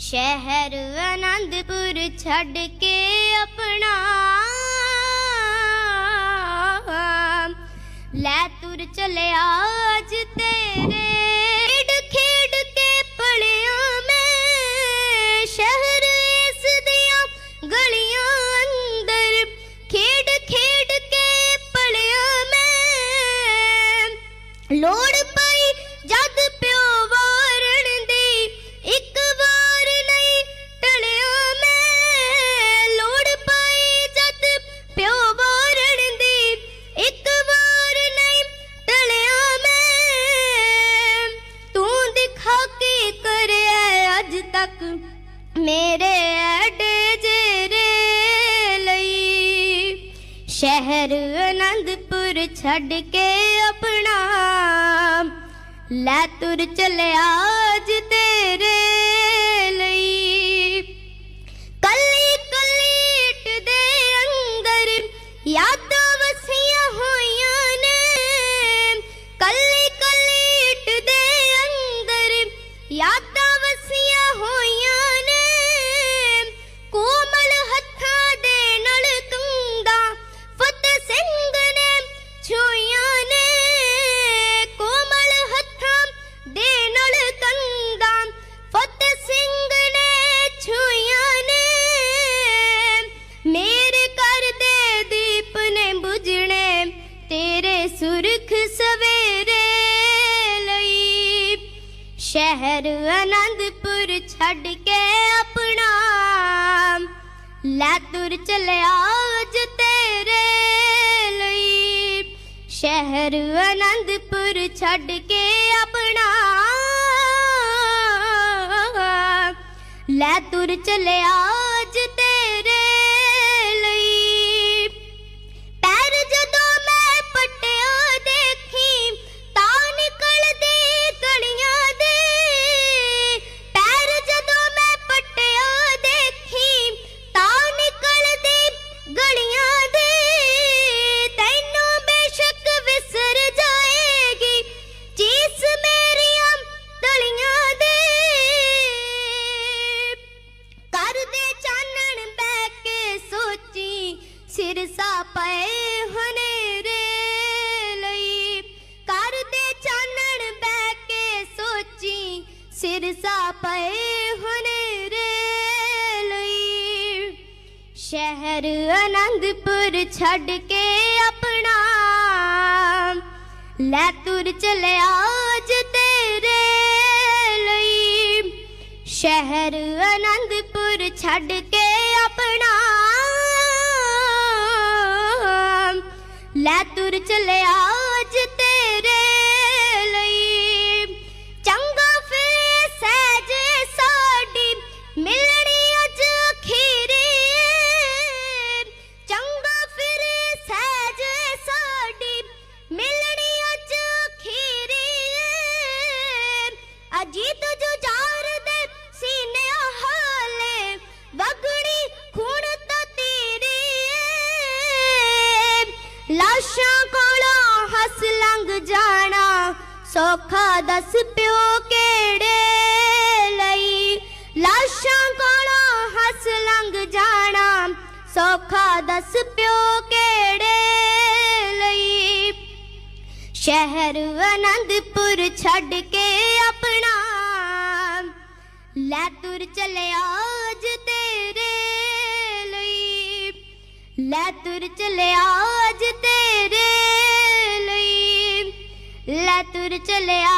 ਸ਼ਹਿਰ ਅਨੰਦਪੁਰ ਛੱਡ ਕੇ ਆਪਣਾ। ਲੈ ਤੁਰ ਚਲਿਆ ਅੱਜ ਤੇਰੇ। ਖੇਡ ਖੇਡ ਕੇ ਪਲਿਆ ਮੈਂ। ਸ਼ਹਿਰ ਇਸ ਦੀਆਂ ਗਲੀਆਂ ਅੰਦਰ। ਖੇਡ ਖੇਡ ਕੇ ਪਲਿਆ ਮੈਂ। ਲੋੜ ਸ਼ਹਿਰ ਅਨੰਦਪੁਰ ਛੱਡ ਕੇ ਆਪਣਾ। ਲੈ ਤੁਰ ਚਲਿਆ ਅੱਜ ਤੇਰੇ ਸੁਰਖ ਸਵੇਰੇ ਲਈ। ਸ਼ਹਿਰ ਆਨੰਦਪੁਰ ਛੱਡ ਕੇ ਆਪਣਾ। ਲੈ ਤੁਰ ਚਲਿਆ ਅੱਜ ਤੇਰੇ ਲਈ। ਸ਼ਹਿਰ ਆਨੰਦਪੁਰ ਛੱਡ ਕੇ ਆਪਣਾ। ਲੈ ਤੁਰ ਚਲਿਆ ਪਏ ਹਨੇਰੇ ਲਈ ਸ਼ਹਿਰ ਅਨੰਦਪੁਰ ਛੱਡ ਕੇ ਆਪਣਾ। ਲੈ ਤੁਰ ਚਲਿਆ ਅੱਜ ਤੇਰੇ ਲਈ ਸ਼ਹਿਰ ਅਨੰਦਪੁਰ ਛੱਡ ਕੇ ਆਪਣਾ। ਲਾਸ਼ਾਂ ਕੋਲੋਂ ਹੱਸ ਲੰਘ ਜਾਣਾ ਸੌਖਾ ਦੱਸ ਪਿਓ ਕਿਹੜੇ ਲਈ? ਲਾਸ਼ਾਂ ਕੋਲੋਂ ਹੱਸ ਲੰਘ ਜਾਣਾ ਸੌਖਾ ਦੱਸ ਪਿਓ ਕਿਹੜੇ ਲਈ? ਸ਼ਹਿਰ ਅਨੰਦਪੁਰ ਛੱਡ ਕੇ ਆਪਣਾ। ਲੈ ਤੁਰ ਚਲਿਆ ਅੱਜ ਤੇਰੇ ਲਈ। ਲੈ ਤੁਰ ਚਲਿਆ ਅੱਜ ਤੇਰੇ ਤੁਰ ਚਲਿਆ